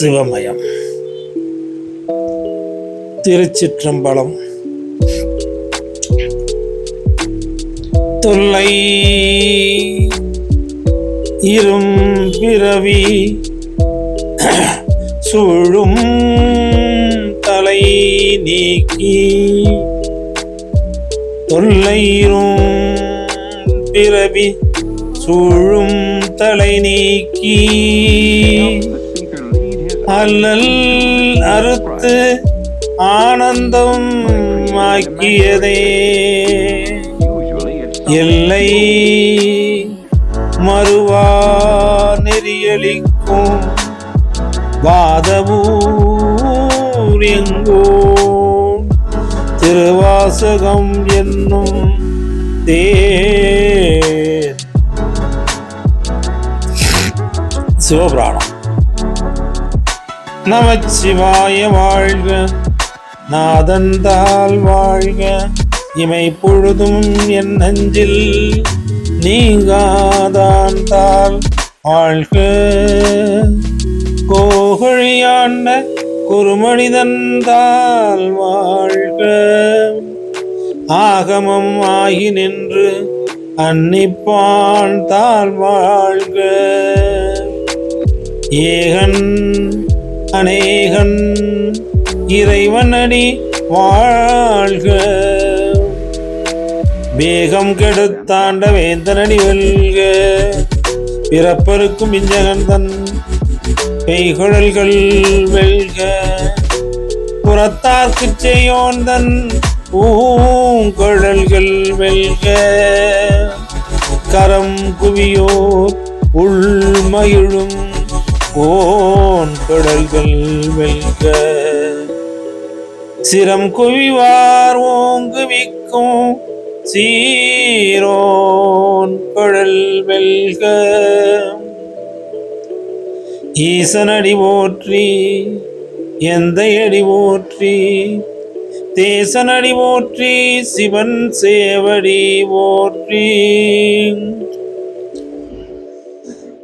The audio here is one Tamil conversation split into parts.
சிவமயம். திருச்சிற்றம்பலம். தொல்லை இரும் பிறவி சூழும் தலை நீக்கி தொல்லையிரும் பிறவி சூழும் தலை நீக்கி அல்லல் அறுத்து ஆனந்தம் ஆக்கியதே. எல்லை மறுவா நெறியளிக்கும் வாதவூர் எங்கோ. திருவாசகம் என்னும் தேர். சிவபுராணம். நமச்சிவாய வாழ்க நாதந்தால் வாழ்க. இமை பொழுதும் என் நஞ்சில் நீங்காதான் தால் வாழ்க. கோகழியாண்ட குருமனிதந்தால் வாழ்க. ஆகமம் ஆகி நின்று அன்னிப்பான் தால் வாழ்க. ஏகன் அநேகன் இறைவனடி வாழ்க. வேகம் கெடுத்தாண்ட வேந்தனடி வெல்க. பிறப்பருக்கும் இஞ்சகந்தன் பெய்குழல்கள் வெல்க. புறத்தார்க்குச் செய்யோந்தன் பூங்குழல்கள் வெல்க. கரம் குவியோர் உள்மகிழும் ஓன் கடல்கள் வெல்க சிரம் குவிவார் ஓங்குவிக்கும் சீரோன் குழல் வெல்க ஈசனடி ஓற்றி எந்த அடி போற்றி. தேசனடி ஓற்றி சிவன் சேவடி ஓற்றி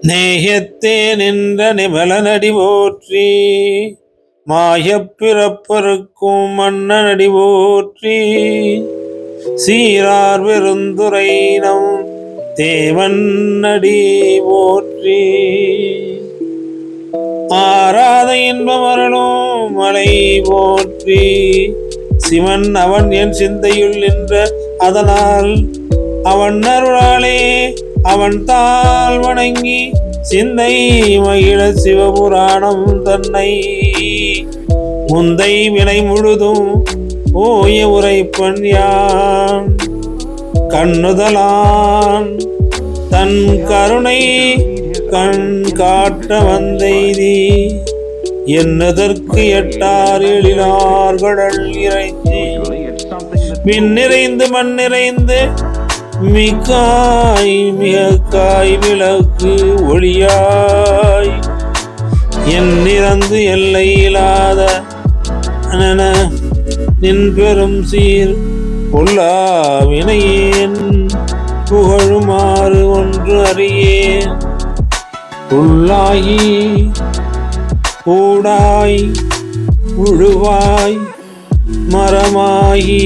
நேயத் நேயத்தே என்ற நிமலனடி போற்றி மாயப்பிறப்பருக்கும் மன்னனடி போற்றி சீரார் பெருந்துரை நம் தேவன் போற்றி. ஆராத இன்பமரணும் மலை போற்றி சிவன் அவன் என் சிந்தையுள் நின்ற அதனால் அவன் அருளாலே அவன் தாள் வணங்கி சிந்தை மகிழ சிவபுராணம் தன்னை. முந்தை வினை முழுதும் ஓய உரைப்பன் யான். கண்ணுதலான் தன் கருணை கண் காட்ட வந்தெய்தி. என்னதற்கு எட்டார் எழிலார் இறைந்து இறைஞ்சி மின் நிறைந்து மண் நிறைந்து மிகாய் மிக காய் விளக்கு ஒளியாய். என் நிறந்து எல்லை இல்லாத நின் பெரும் சீர் பொல்லாவினையேன் புகழுமாறு ஒன்று அறியேன். உள்ளாயி கூடாய் உழுவாய் மரமாயி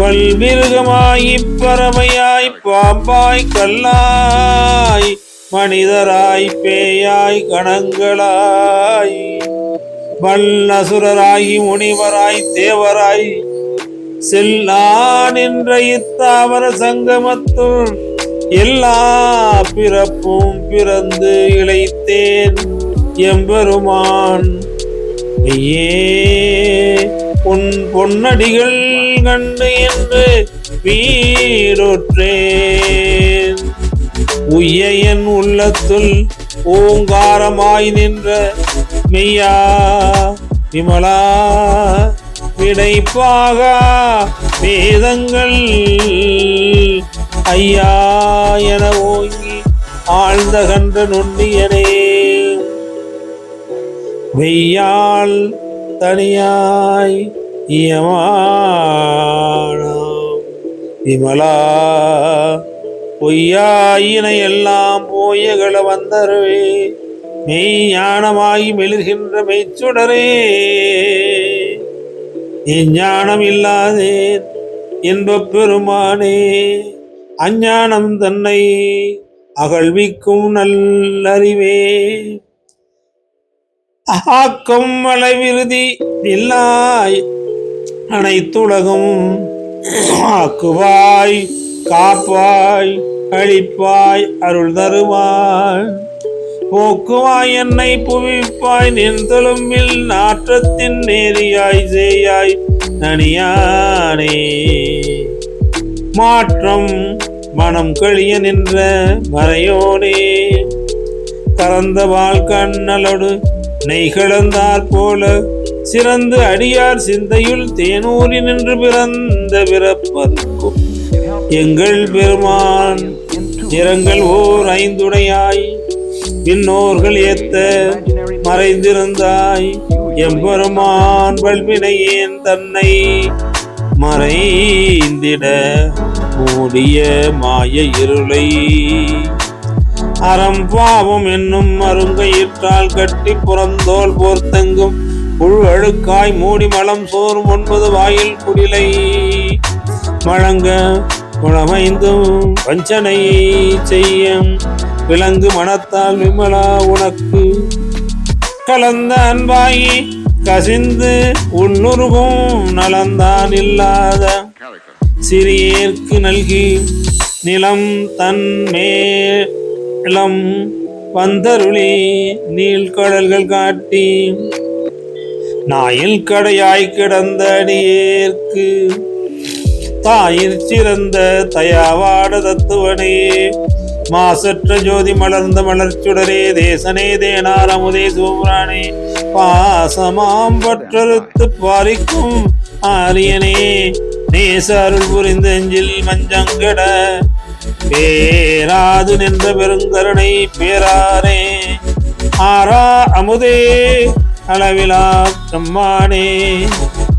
பல்மிருகமாய் பறவையாய் பாம்பாய் கல்லாய் மனிதராய் பேயாய் கணங்களாய். வல்லசுரராகி முனிவராய் தேவராய் செல்லான் என்ற இத்தாவர சங்கமத்துள் எல்லா பிறப்பும் பிறந்து இழைத்தேன் எம்பெருமான் ஐயே பொன் பொன்னடிகள் கண்டு என்று வீரொற்றேன். உய்ய உள்ளத்துள் ஓங்காரமாய் நின்ற மெய்யா விமலா விடைப்பாக வேதங்கள். ஐயா என ஓங்கி ஆழ்ந்த கன்ற நொண்டியனே வெய்யால் தனியாய் இயமானாம். விமலா பொய்யாயினை எல்லாம் போயகள வந்தருவே மெய் ஞானமாகி மெளிர்கின்ற மெய்ச்சுடரே. ஞானம் இல்லாதேன் இன்பப் பெருமானே. அஞ்ஞானம் தன்னை அகழ்விக்கும் நல்லறிவே. ஆக்கம் அளவிருதி இல்லாய் அனைத்துலகும். ஆக்குவாய் காப்பாய் அழிப்பாய் அருள் தருவாய். போக்குவாய் என்னை புவிப்பாய் நின் தொழும்பில் நாற்றத்தின் நேரியாய் செய்யாய் நனியானே மாற்றம் மனம் கழிய நின்ற மறையோனே. கலந்த வாழ் கண்ணலோடு நெய் போல சிறந்து அடியார் சிந்தையுள் தேனூரி நின்று பிறந்த பிறப்பதற்கும் எங்கள் பெருமான் நிறங்கள் ஓர் ஐந்துடையாய் விண்ணோர்கள் ஏத்த மறைந்திருந்தாய். எம்பெருமான் வல்வினையேன் தன்னை மறைந்திட மூடிய மாய இருளை அறம் பாவம் என்னும் அருங்கையிற்றால் கட்டி புறந்தோல் போர்த்தெங்கும். புழு அழுக்காய் மூடி மலம் சோறும் ஒன்பது வாயில் குடிலை. வழங்க குணமைந்தும் வஞ்சனை செய்யும். விலங்கு மனத்தால் விமலா உனக்கு. கலந்த அன்பாயி கசிந்து உன்னுருகும் நலந்தான் இல்லாத சிறியேற்கு நல்கி நிலம் தன் மேலம் வந்தருளி நீள்கடல்கள் காட்டி நாயில் கடையாய் கிடந்த அடியேற்கு தாயிற் சிறந்த தயாவாட தத்துவனே மாசற்ற ஜோதி மலர்ந்த மலர்ச்சுடரே தேசனே தேனார் அமுதே சூரானே பாசமாம் பற்றறுத்து பாரிக்கும் ஆரியனே நேச அருள் புரிந்த மஞ்சங்கட பேராது நின்ற பெருங்கருணை பேராரே ஆரா அமுதே அளவிலா பிரம்மானே.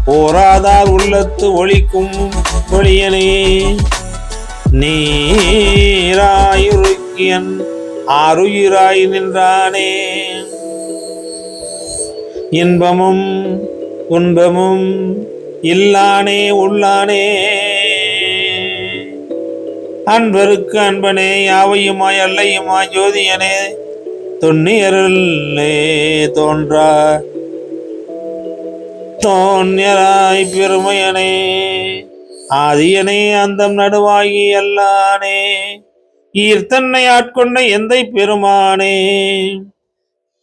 போராதார் உள்ளத்து ஒளிக்கும் ஒளியனே. நீராயுருக்கியன் ஆருயிராய் நின்றானே. இன்பமும் துன்பமும் இல்லானே உள்ளானே. அன்பருக்கு அன்பனே யாவையுமாய் அல்லையுமாய் ஜோதியனே தொன்னியருளே தோன்றா. தோன்யராய் பெருமையனே ஆதியனே அந்தம் நடுவாகி அல்லானே ஈர்த்தன்னை ஆட்கொண்ட எந்தை பெருமானே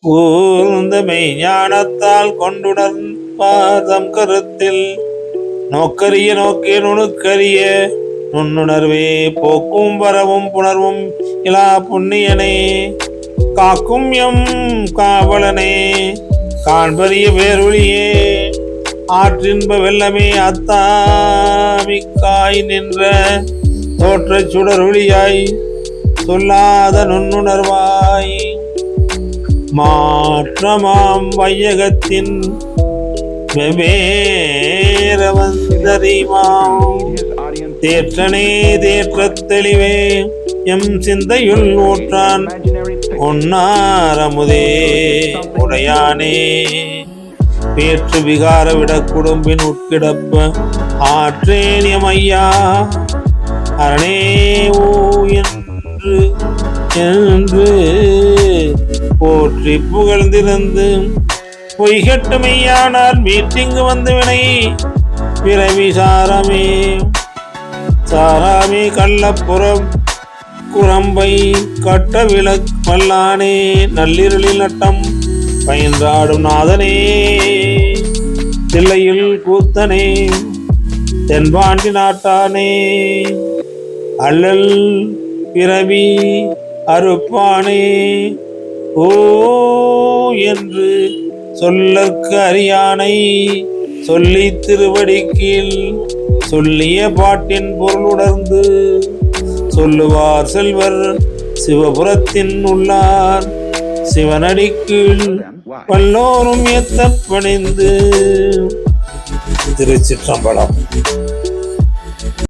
ஊர்ந்த கொண்டுடன் பாதம் கருத்தில் நோக்கரிய நோக்கிய நுணுக்கரிய நுண்ணுணர்வே போக்கும் வரவும் புணர்வும் இலா புண்ணியனே. காக்கும் எம் காவலனே காண்பறிய பேரொழியே ஆற்றின்ப வெள்ளமே அத்தாமிக்காய் நின்ற தோற்றச் சுடரொழியாய் சொல்லாத நுண்ணுணர்வாய். மாற்றமாம் வையகத்தின் வெவ்வேற வந்தறிமாம் தேற்றனே தேற்றத் தெளிவே எம் சிந்தையுள் ஊற்றான் ஒன்னாரமுதே உடையானே. பேற்று விகார விட குடும்பின் உட்கிடப்ப ஆற்றேனியம் ஐயா அரணே ஓ என்று என்று போற்றி புகழ்ந்திருந்து பொய்கட்டு மீட்டிங்கு வந்து வினை பிறவி சாரமே. சாராமி கள்ளப்புறம் குரம்பை கட்ட விளக் பல்லானே நள்ளிரளில் நட்டம் பயின்றாடும் நாதனே. தில்லையில் கூத்தனே தென்பாண்டி நாட்டானே. அல்லல் பிறவி அறுப்பானே. ஓ என்று சொல்லற்கு அறியானை சொல்லி திருவடி கீழ் சொல்லிய பாட்டின் பொருளுணர்ந்து சொல்லுவார் செல்வர் சிவபுரத்தின் உள்ளார். சிவனடி கீழ் வல்லோரும் ஏத்த பணிந்து திருச்சிற்றம்பலம்.